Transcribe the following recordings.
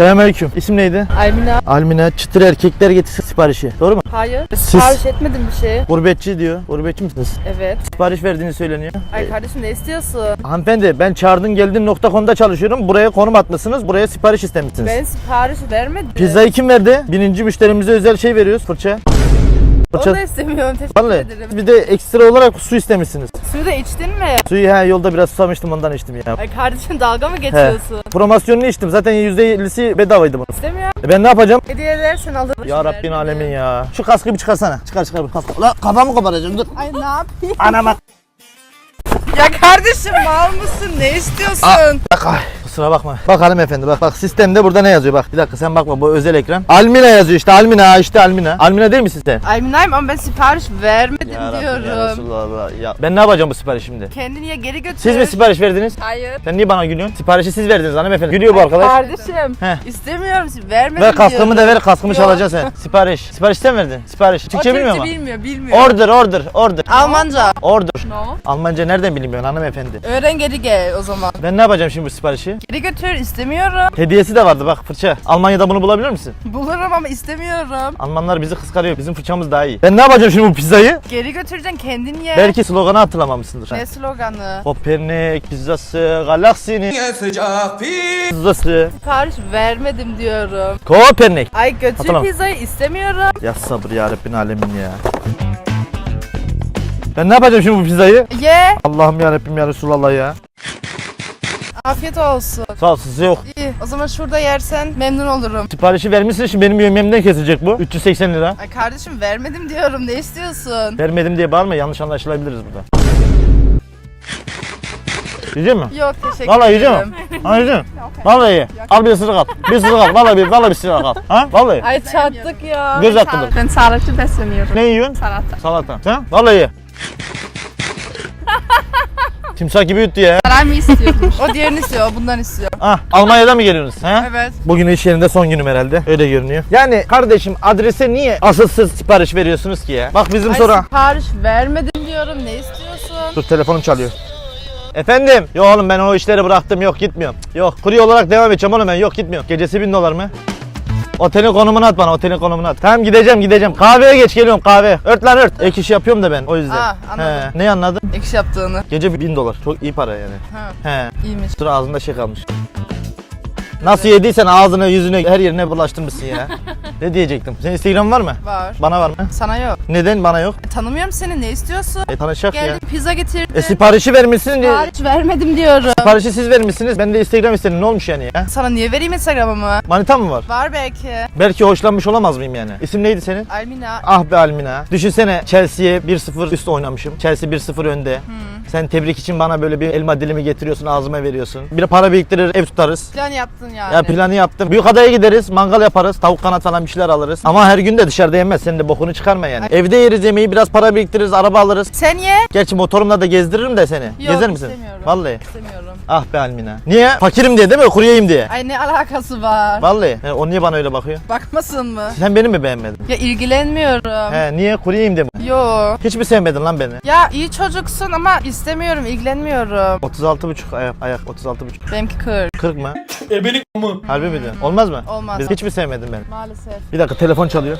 Selamünaleyküm. İsim neydi? Almina. Almina çıtır erkekler getirsin siparişi. Doğru mu? Hayır. Sipariş etmedim bir şey. Gurbetçi diyor. Gurbetçi misiniz? Evet. Sipariş verdiğini söyleniyor. Ay kardeşim ne istiyorsun? Hanımefendi ben çağırdın geldin nokta.com'da çalışıyorum. Buraya konum atmışsınız. Buraya sipariş istemişsiniz. Ben sipariş vermedim. Pizzayı kim verdi? Bininci müşterimize özel şey veriyoruz. Fırça. Onu da istemiyorum. Teşekkür Vallahi. ederim. Bir de ekstra olarak su istemişsiniz. Suyu da içtin mi? Suyu ha yolda biraz susamıştım ondan içtim ya. Ay kardeşim dalga mı geçiyorsun? Promosyonunu içtim. Zaten %50'si bedavaydı bunun. İstemiyorum. E ben ne yapacağım? Hediye edersen alırım. Ya Rabbin alemin ya. Şu kaskı bir çıkarsana. Çıkar çıkar bu kaskı. Ulan kafamı koparacağım dur. Ay ne yapayım? Anama. ya kardeşim mal mısın? Ne istiyorsun? Bak ay. Kusura bakma. Bak hanımefendi bak bak sistemde burada ne yazıyor bak. Bir dakika sen bakma bu özel ekran. Almina yazıyor işte Almina işte Almina. Almina değil misin sen? Almina'yım ama ben sipariş vermedim Ya Rabbim diyorum. ya Resulallah. Ya ben ne yapacağım bu sipariş şimdi? Kendini ya geri götür. Siz mi sipariş verdiniz? Hayır. Sen niye bana gülüyorsun? Siparişi siz verdiniz hanımefendi. Gülüyor bu arkadaş. Kardeşim. Heh. İstemiyorum. Vermedim Ver kaskımı da ver kaskımı çalacaksın sen. Sipariş. Sipariş sen verdin. Sipariş. Türkçe bilmiyor mu? bilmiyor, bilmiyor. Order order order. Almanca. Order. No. Almanca nereden bilmiyorsun hanımefendi? Öğren geri gel o zaman. Ben ne yapacağım şimdi bu siparişi? Geri götür istemiyorum. Hediyesi de vardı bak fırça. Almanya'da bunu bulabilir misin? Bulurum ama istemiyorum. Almanlar bizi kıskanıyor. Bizim fırçamız daha iyi. Ben ne yapacağım şimdi bu pizzayı? Geri götüreceksin kendin ye. Belki sloganı hatırlamamışsındır. Ne sloganı? Kopernik pizzası, galaksinin sıcak bir pizzası. Sipariş vermedim diyorum. Kopernik. Ay götür Hatırlam- pizzayı istemiyorum. Ya sabır ya Rabbin alemin ya. Ben ne yapacağım şimdi bu pizzayı? Ye. Allah'ım ya Rabbim ya Resulallah ya. Afiyet olsun. Sağ ol size yok. İyi. O zaman şurada yersen memnun olurum. Siparişi vermişsin şimdi benim yemeğimden kesilecek bu. 380 lira. Ay kardeşim vermedim diyorum. Ne istiyorsun? Vermedim diye bağırma yanlış anlaşılabiliriz burada. Yiyecek mi? Yok teşekkür Vallahi yiyecek ederim. mi? Ha yiyecek mi? Vallahi ye. Al bir ısırık al. Bir ısırık al. Vallahi bir, vallahi bir ısırık al. Ha? Vallahi. Ay çattık ya. Göz hakkıdır. Ben sağlıklı besleniyorum. Ne yiyorsun? Salata. Salata. Sen? Vallahi ye. Timsah gibi yuttu ya. Salami istiyormuş. O diğerini istiyor. o Bundan istiyor. Ah, Almanya'dan mı geliyorsunuz? Ha? Evet. Bugün iş yerinde son günüm herhalde. Öyle görünüyor. Yani kardeşim adrese niye asılsız sipariş veriyorsunuz ki ya? Bak bizim Ay sonra. sipariş vermedim diyorum. Ne istiyorsun? Dur telefonum çalıyor. Efendim? Yok oğlum ben o işleri bıraktım. Yok gitmiyorum. Yok kurye olarak devam edeceğim oğlum ben. Yok gitmiyorum. Gecesi bin dolar mı? Otelin konumunu at bana, otelin konumunu at. Tamam gideceğim, gideceğim. Kahveye geç geliyorum kahve. Ört lan ört. Ek iş yapıyorum da ben o yüzden. Aa, anladım. He, ne anladın? Ekşi yaptığını. Gece bin dolar. Çok iyi para yani. Ha, He. iyiymiş. Dur ağzında şey kalmış. Nasıl yediysen ağzına, yüzüne, her yerine bulaştırmışsın ya. ne diyecektim? Senin Instagram var mı? Var. Bana var mı? Sana yok. Neden bana yok? E, tanımıyorum seni. Ne istiyorsun? E tanışacak ya. Geldim pizza getirdim. E siparişi vermişsin. Sipariş vermedim diyorum. Siparişi siz vermişsiniz. Ben de Instagram istedim. Ne olmuş yani ya? Sana niye vereyim Instagram'ımı? Manita mı var? Var belki. Belki hoşlanmış olamaz mıyım yani? İsim neydi senin? Almina. Ah be Almina. Düşünsene Chelsea'ye 1-0 üst oynamışım. Chelsea 1-0 önde. Sen tebrik için bana böyle bir elma dilimi getiriyorsun, ağzıma veriyorsun. Bir de para biriktirir, ev tutarız. Plan yaptın yani. Ya planı yaptım. Büyük adaya gideriz, mangal yaparız, tavuk kanat falan bir şeyler alırız. Ama her gün de dışarıda yenmez. Senin de bokunu çıkarma yani. Evde yeriz yemeği, biraz para biriktiririz, araba alırız. Sen ye. Gerçi motorumla da gezdiririm de seni. Gezer misin? istemiyorum. Vallahi. İstemiyorum. Ah be Almina. Niye? Fakirim diye değil mi? Kuryeyim diye. Ay ne alakası var? Vallahi. He, o niye bana öyle bakıyor? Bakmasın mı? Sen beni mi beğenmedin? Ya ilgilenmiyorum. He, niye? Kuryeyim de mi? Yo. Hiç mi sevmedin lan beni? Ya iyi çocuksun ama istemiyorum, ilgilenmiyorum. 36,5 ayak, ayak 36,5. Benimki 40. 40 mı? ebelik mı? Harbi mi diyorsun? Olmaz mı? Olmaz. Biz hiç mi sevmedin beni? Maalesef. Bir dakika telefon çalıyor.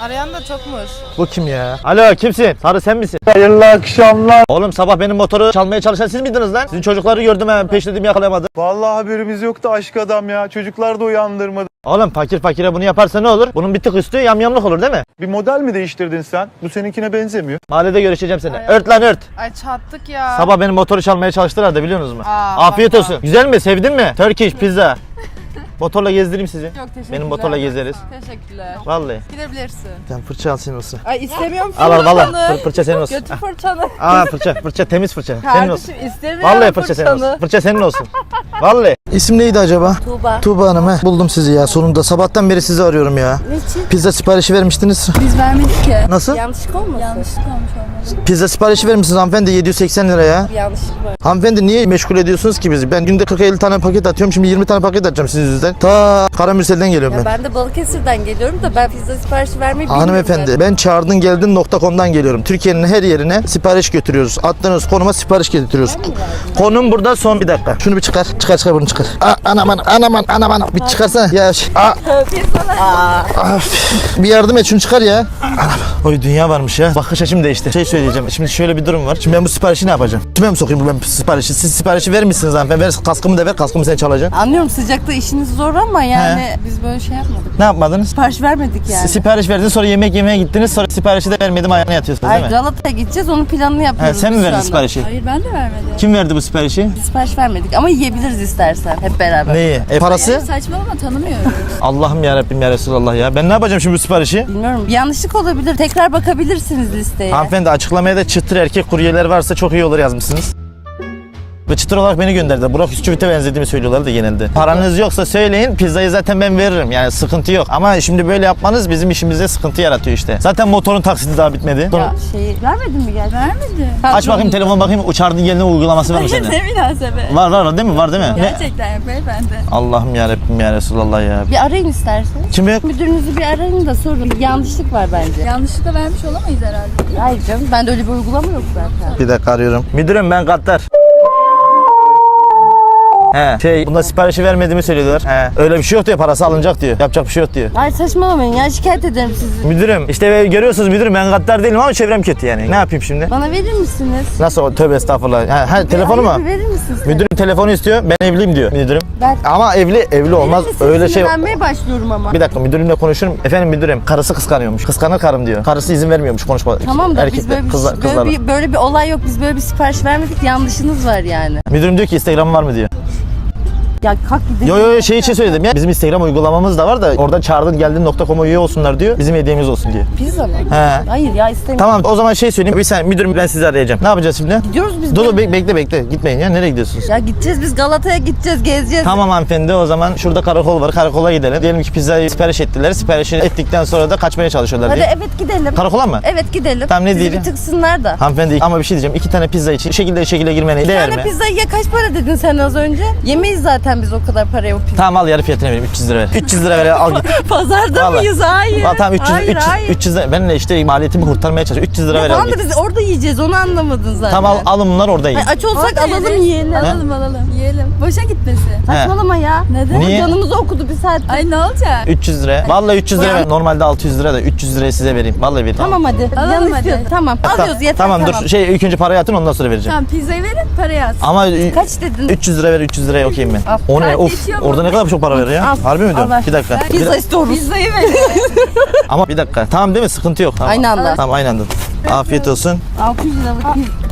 Arayan da çokmuş. Bu kim ya? Alo kimsin? Sarı sen misin? Hayırlı akşamlar. Oğlum sabah benim motoru çalmaya çalışan siz miydiniz lan? Sizin çocukları gördüm hemen peşledim yakalayamadım. Vallahi haberimiz yoktu aşk adam ya. Çocuklar da uyandırmadı. Oğlum fakir fakire bunu yaparsa ne olur? Bunun bir tık üstü yamyamlık olur değil mi? Bir model mi değiştirdin sen? Bu seninkine benzemiyor. Mahallede görüşeceğim seni. Ay, ört lan ört. Ay çattık ya. Sabah benim motoru çalmaya çalıştılar da biliyorsunuz mu? Aa, Afiyet bak, olsun. bak. Güzel mi? Sevdin mi? Turkish pizza. Motorla gezdireyim sizi. Çok teşekkürler. Benim motorla gezeriz. Teşekkürler. Vallahi. Gidebilirsin. Sen fırça al senin olsun. Ay istemiyorum Al al valla. Fır- Fırça senin olsun. Götür fırçanı. Aa fırça. Fırça temiz fırça. Senin olsun. Kardeşim istemiyorum Vallahi fırça senin olsun. Fırça senin olsun. Vallahi. İsim neydi acaba? Tuğba. Tuğba Hanım he. Buldum sizi ya sonunda. Sabahtan beri sizi arıyorum ya. Niçin? Pizza siparişi vermiştiniz. Biz vermedik ki. Nasıl? Yanlışlık olmasın? Yanlışlık olmuş olmalı. Pizza siparişi vermişsiniz hanımefendi 780 lira ya. Yanlışlık var. Hanımefendi niye meşgul ediyorsunuz ki bizi? Ben günde 40-50 tane paket atıyorum. Şimdi 20 tane paket atacağım sizin yüzünden. Ta Karamürsel'den geliyorum Ya ben. ben de Balıkesir'den geliyorum da ben pizza siparişi vermeyi bilmiyorum. Hanımefendi ben çağırdın geldin nokta.com'dan geliyorum. Türkiye'nin her yerine sipariş götürüyoruz. Attığınız konuma sipariş getiriyoruz. Konum burada son bir dakika. Şunu bir çıkar. Çıkar çıkar bunu çıkar. Çıkar. Aa, anam anam anam anam anam anam. Bir çıkarsana. Ya. Bir yardım et şunu çıkar ya. Anam. Oy dünya varmış ya. Bakış açım değişti. Şey söyleyeceğim. Şimdi şöyle bir durum var. Şimdi ben bu siparişi ne yapacağım? Kime mi sokayım bu ben siparişi? Siz siparişi verir misiniz hanımefendi? Ver kaskımı da ver. Kaskımı sen çalacaksın. Anlıyorum sıcakta işiniz zor ama yani biz böyle şey yapmadık. Ne yapmadınız? Sipariş vermedik yani. Sipariş verdiniz sonra yemek yemeye gittiniz sonra siparişi de vermedim ayağına yatıyorsunuz değil Ay mi? Galata'ya gideceğiz onun planını yapıyoruz. He, sen mi biz şu verdin anda. siparişi? Hayır ben de vermedim. Kim verdi bu siparişi? Sipariş vermedik ama yiyebiliriz istersen hep beraber. Neyi? E parası? Saçmalama tanımıyoruz. Allah'ım ya Rabbim ya Resulallah ya. Ben ne yapacağım şimdi bu siparişi? Bilmiyorum yanlışlık olabilir. Tekrar bakabilirsiniz listeye. Hanımefendi açıklamaya da çıtır erkek kuryeler varsa çok iyi olur yazmışsınız. Ve çıtır olarak beni gönderdi. Burak Üsküvit'e benzediğimi söylüyorlar da genelde. Paranız yoksa söyleyin pizzayı zaten ben veririm. Yani sıkıntı yok. Ama şimdi böyle yapmanız bizim işimizde sıkıntı yaratıyor işte. Zaten motorun taksidi daha bitmedi. Sonra- Ya şeyi vermedin mi gel? Vermedi. Aç bakayım telefon bakayım uçardın gelene uygulaması var mı sende? ne münasebet. var var değil mi? Var değil mi? Ne? Gerçekten beyefendi. Allah'ım ya Rabbim ya Resulallah ya. Bir arayın isterseniz. Kimi? Müdürünüzü bir arayın da sorun. Bir yanlışlık var bence. Yanlışlıkla vermiş olamayız herhalde. Hayır canım ben de öyle bir uygulama yok zaten. Bir dakika arıyorum. Müdürüm ben Gattar. He şey bunda siparişi vermediğimi söylüyorlar. He öyle bir şey yok diyor parası alınacak diyor. Yapacak bir şey yok diyor. Ay saçmalamayın ya şikayet ederim sizi. Müdürüm işte görüyorsunuz müdürüm ben Gattar değilim ama çevrem kötü yani. Ne yapayım şimdi? Bana verir misiniz? Nasıl o tövbe estağfurullah. Ha, ha telefonu mu? Verir misiniz? Müdürüm telefonu istiyor. Ben evliyim diyor müdürüm. Ben Ama evli evli olmaz. Verir? Öyle şey Sinirlenmeye başlıyorum ama. bir dakika müdürümle konuşurum. Efendim müdürüm karısı kıskanıyormuş. Kıskanır karım diyor. Karısı izin vermiyormuş konuşma. Tamam da biz Erkekle- böyle bir, kızlar- böyle, bir, böyle bir olay yok. Biz böyle bir sipariş vermedik. Yanlışınız var yani. Müdürüm diyor ki Instagram var mı diyor. Ya kalk gidelim. Yo yo yo şey için söyledim ya. Bizim Instagram uygulamamız da var da oradan çağırdın geldin nokta.com'a üye olsunlar diyor. Bizim hediyemiz olsun diyor. Pizza mı? He. Hayır ya istemiyorum. Tamam o zaman şey söyleyeyim. Bir saniye müdürüm ben sizi arayacağım. Ne yapacağız şimdi? Gidiyoruz biz. Dur dur be- bekle bekle. Gitmeyin ya. Nereye gidiyorsunuz? Ya gideceğiz biz Galata'ya gideceğiz, gezeceğiz. Tamam hanımefendi o zaman şurada karakol var. Karakola gidelim. Diyelim ki pizzayı sipariş ettiler. Siparişi ettikten sonra da kaçmaya çalışıyorlar Hadi diye. evet gidelim. Karakola mı? Evet gidelim. Tamam, ne Bizi diyeceğim? bir tıksınlar da. Hanımefendi ama bir şey diyeceğim. İki tane pizza için şekilde şekilde girmene Bir değer tane mi? pizzayı ya kaç para dedin sen az önce? Yemeyiz zaten biz o kadar paraya o. Tamam al yarı fiyatını vereyim. 300 lira ver. 300 lira ver al git. Pazarda Vallahi. mıyız? Hayır. Al tamam 300, hayır, 300, hayır. 300 lira. Ben de işte maliyetimi kurtarmaya çalışıyorum. 300 lira ver al Tamam da git. biz orada yiyeceğiz onu anlamadın zaten. Tamam al, alın bunlar orada yiyin. Ay, aç olsak Orada alalım yeriz. yiyelim. Alalım alalım. Yiyelim. Boşa gitmesi. Saçmalama ya. Neden? Niye? Canımızı okudu bir saat. Ay ne olacak? 300 lira. Vallahi 300 lira ver. Normalde 600 lira da 300 lirayı size vereyim. Vallahi vereyim. Tamam hadi. Alalım Yanlış hadi. diyorsun. Tamam. Tamam, Alıyoruz yeter Tamam, tamam. dur. Şey ilk önce parayı atın ondan sonra vereceğim. Tamam pizzayı verin parayı at. Ama Kaç dedin? 300 lira ver 300 liraya okeyim ben. O ne? Of. Orada ne kadar çok para veriyor ya. Al. Harbi mi diyorsun? Ver. Bir dakika. Bir Pizza da- istiyoruz. Pizzayı verin. Ama bir dakika. Tamam değil mi? Sıkıntı yok. Tamam. Aynı anda. Tamam aynı anda. Afiyet olsun. 600 liralık pizza.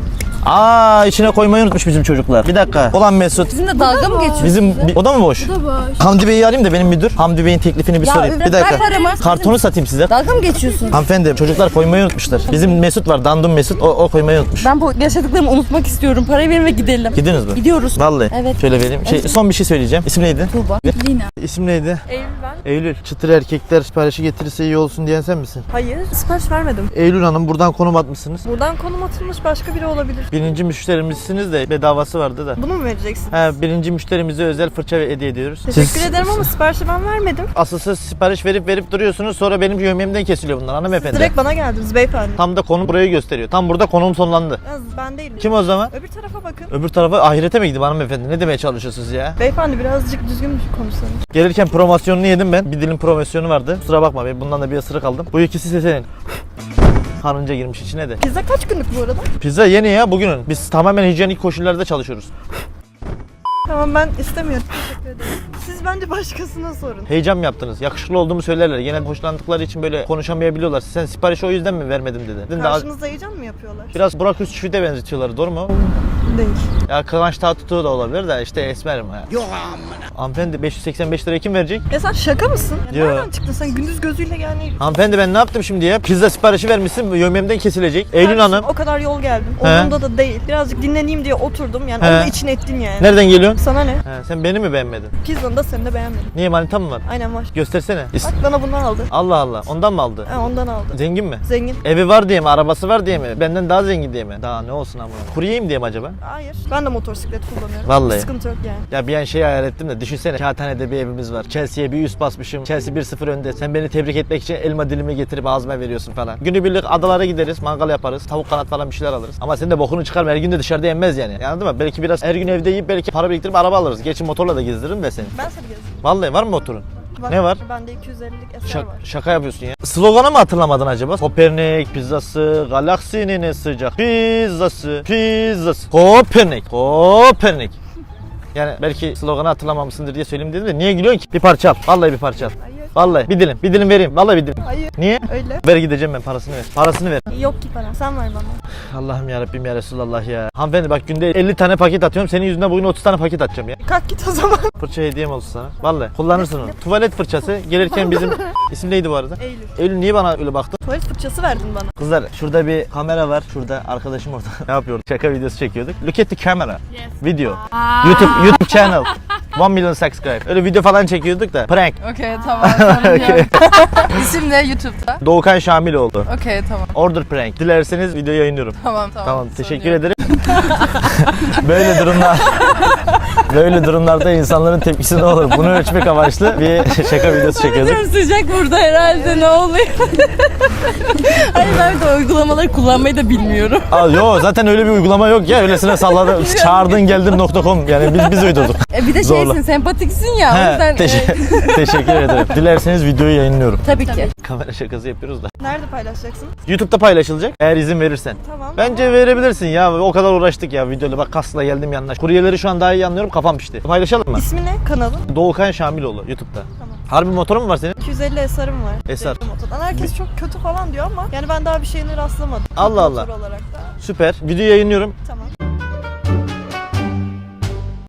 Aa içine koymayı unutmuş bizim çocuklar. Bir dakika. Olan Mesut. Bizimle dalga mı geçiyorsun? Bizim bir- o da mı boş? Bu da boş. Hamdi Bey'i arayayım da benim müdür. Hamdi Bey'in teklifini bir Ya, sorayım. ver Bir dakika. paramı. Kartonu satayım size. Dalga mı geçiyorsun? Hanımefendi çocuklar koymayı unutmuşlar. Bizim Mesut var. Dandum Mesut. O, o koymayı unutmuş. Ben bu yaşadıklarımı unutmak istiyorum. Parayı verin ve gidelim. Gidiyorsunuz mu? Gidiyoruz. Vallahi. Evet. Şöyle vereyim. Şey, son bir şey söyleyeceğim. İsim neydi? Tuğba. Lina. İsim neydi? Eylül ben. Eylül. Çıtır erkekler siparişi getirirse iyi olsun diyen sen misin? Hayır, sipariş vermedim. Eylül Hanım buradan konum atmışsınız. Buradan konum atılmış başka biri olabilir. Birinci müşterimizsiniz de bedavası vardı da. Bunu mu vereceksin? Ha, birinci müşterimize özel fırça hediye ediyoruz. Teşekkür Siz- ederim ama siparişi ben vermedim. Asıl siz sipariş verip verip duruyorsunuz sonra benim yemeğimden kesiliyor bunlar hanımefendi. Direkt bana geldiniz beyefendi. Tam da konum burayı gösteriyor. Tam burada konum sonlandı. Yalnız ben değilim. Kim o zaman? Öbür tarafa bakın. Öbür tarafa ahirete mi gidip hanımefendi? Ne demeye çalışıyorsunuz ya? Beyefendi birazcık düzgün konuşsanız. Gelirken promosyonunu yedim ben. Bir dilim promosyonu vardı. Kusura bakma ben bundan da bir ısırık aldım. Bu ikisi senin. Karınca girmiş içine de. Pizza kaç günlük bu arada? Pizza yeni ya bugünün. Biz tamamen hijyenik koşullarda çalışıyoruz. Tamam ben istemiyorum. Teşekkür ederim. Siz bence başkasına sorun. Heyecan mı yaptınız? Yakışıklı olduğumu söylerler. Genelde hoşlandıkları için böyle konuşamayabiliyorlar. Sen siparişi o yüzden mi vermedim dedi. Dedin de- Karşınızda heyecan mı yapıyorlar? Biraz Burak Üstçü'de benzetiyorlar. Doğru mu? Değil. Ya Kıvanç Tatlıtuğ da olabilir de işte esmerim ya. Yok Hanımefendi 585 liraya kim verecek? Ya sen şaka mısın? Ya Yo. Nereden çıktın sen gündüz gözüyle yani? Hanımefendi ben ne yaptım şimdi ya? Pizza siparişi vermişsin. Yemeğimden kesilecek. Eylül Hanım. O kadar yol geldim. He. Onunda da değil. Birazcık dinleneyim diye oturdum. Yani He. onu da için ettin yani. Nereden geliyorsun? Sana ne? He, sen beni mi beğenmedin? Pizzanı da seni de beğenmedim. Niye manitam mı var? Aynen var. Göstersene. Bak bana bundan aldı. Allah Allah. Ondan mı aldı? Ha, ondan aldı. Zengin mi? Zengin. Evi var diye mi? Arabası var diye mi? Benden daha zengin diye mi? Daha ne olsun ama. Kuryeyim diye mi acaba? Hayır. Ben de motosiklet kullanıyorum. Vallahi. Sıkıntı yok yani. Ya bir an şey hayal ettim de düşünsene kağıthanede bir evimiz var. Chelsea'ye bir üst basmışım. Chelsea 1-0 önde. Sen beni tebrik etmek için elma dilimi getirip ağzıma veriyorsun falan. Günübirlik adalara gideriz. Mangal yaparız. Tavuk kanat falan bir şeyler alırız. Ama sen de bokunu çıkarma. Her gün de dışarıda yenmez yani. Anladın mı? Belki biraz her gün evde yiyip belki para biriktirip araba alırız. Geçin motorla da gezdiririm ben seni. Ben seni gezdim. Vallahi var mı motorun? Var. Ne var? Bende 250'lik eser Şak- var. şaka yapıyorsun ya. Sloganı mı hatırlamadın acaba? Kopernik pizzası, galaksinin en sıcak pizzası, pizzası. Kopernik, Kopernik. Yani belki sloganı hatırlamamışsındır diye söyleyeyim dedim de niye gülüyorsun ki? Bir parça al. Vallahi bir parça al. Hayır. Vallahi bir dilim, bir dilim vereyim. Vallahi bir dilim. Hayır. Niye? Öyle. Ver gideceğim ben parasını ver. Parasını ver. Yok ki para. Sen ver bana. Allah'ım ya Rabbim ya Resulallah ya. Hanımefendi bak günde 50 tane paket atıyorum. Senin yüzünden bugün 30 tane paket atacağım ya. Kalk git o zaman. Fırça hediyem olsun sana. Vallahi kullanırsın onu. Tuvalet fırçası. Gelirken bizim isim neydi bu arada? Eylül. Eylül niye bana öyle baktın? Tuvalet fırçası verdin bana. Kızlar şurada bir kamera var. Şurada arkadaşım orada. ne yapıyorduk? Şaka videosu çekiyorduk. Look at the camera. Video. YouTube YouTube channel. 1 million subscribe. Öyle video falan çekiyorduk da. Prank. Okey tamam. sorun yok. İsim ne YouTube'da? Doğukan Şamiloğlu. Okey tamam. Order prank. Dilerseniz video yayınlıyorum. Tamam tamam. Tamam, sorun teşekkür yok. ederim. böyle durumlar böyle durumlarda insanların tepkisi ne olur? Bunu ölçmek amaçlı bir şaka videosu çekiyorduk. Çok sıcak burada herhalde ne oluyor? Hayır ben de uygulamaları kullanmayı da bilmiyorum. Aa, yo zaten öyle bir uygulama yok ya. Öylesine salladı. Çağırdın geldin.com yani biz biz uydurduk. E bir de Zorla. şeysin sempatiksin ya o He, yüzden. teşe- e, teşekkür ederim. Dilerseniz videoyu yayınlıyorum. tabii ki. Kamera şakası yapıyoruz da. Nerede paylaşacaksın? YouTube'da paylaşılacak eğer izin verirsen. Tamam. Bence verebilirsin ya. O kadar uğraştık ya videoyla. Bak kasla geldim yanına. Kuryeleri şu an daha iyi anlıyorum. Kafam pişti. Paylaşalım mı? İsmi ne kanalın? Doğukan Şamiloğlu YouTube'da. Tamam. Harbi motorun mu var senin? 250 eserim var. Eser. Devrim Oto'dan. Herkes çok kötü falan diyor ama yani ben daha bir şeyine rastlamadım. Allah Allah. Motor olarak da. Süper. Video yayınlıyorum. Tamam.